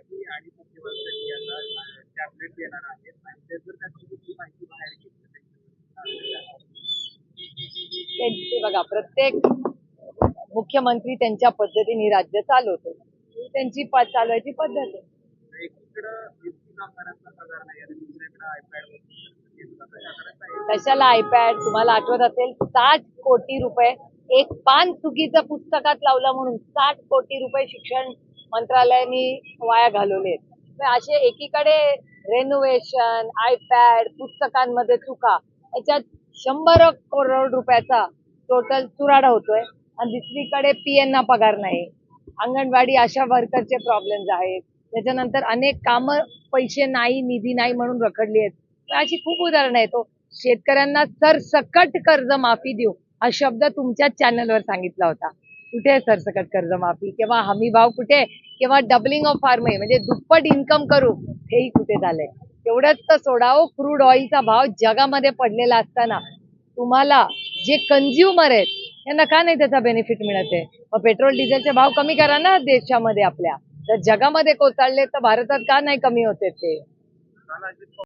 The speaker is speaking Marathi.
महिलांसाठी आणि मुख्यमंत्र्यांनी आता टॅबलेट देणार आहेत. आणि ते जर त्याची कुठली माहिती बाहेर घेतली बघा प्रत्येक मुख्यमंत्री त्यांच्या पद्धतीने राज्य चालवतो. त्यांची चालवायची पद्धत आहे. कशाला आयपॅड तुम्हाला आठवत असेल साठ कोटी रुपये एक पान चुकीचं पुस्तकात लावलं म्हणून साठ कोटी रुपये शिक्षण मंत्रालयाने वाया घालवले असे एकीकडे रेनोव्हेशन आयपॅड पुस्तकांमध्ये चुका याच्यात शंभर करोड रुपयाचा टोटल चुराडा होतोय. आणि दुसरीकडे पीएनना पगार नाही. अंगणवाडी आशा वर्करचे प्रॉब्लेम्स आहेत. त्याच्यानंतर अनेक कामं पैसे नाही निधी नाही म्हणून रखडली आहेत. तर अशी खूप उदाहरणं आहेत. हो, शेतकऱ्यांना सरसकट कर्ज माफी देऊ हा शब्द तुमच्याच चॅनलवर सांगितला होता. कुठे आहे सरसकट कर्जमाफी? किंवा हमी भाव कुठे किंवा डबलिंग ऑफ फार्मही म्हणजे दुप्पट इन्कम करू हेही कुठे झालंय? तेवढंच तर सोडावं क्रूड ऑइलचा भाव जगामध्ये पडलेला असताना. तुम्हाला जे कंझ्युमर आहेत त्यांना का नाही त्याचा बेनिफिट मिळत आहे? मग पेट्रोल डिझेलचे भाव कमी करा ना देशामध्ये आपल्या. तर जगामध्ये कोसळले तर भारतात का नाही कमी होते ते?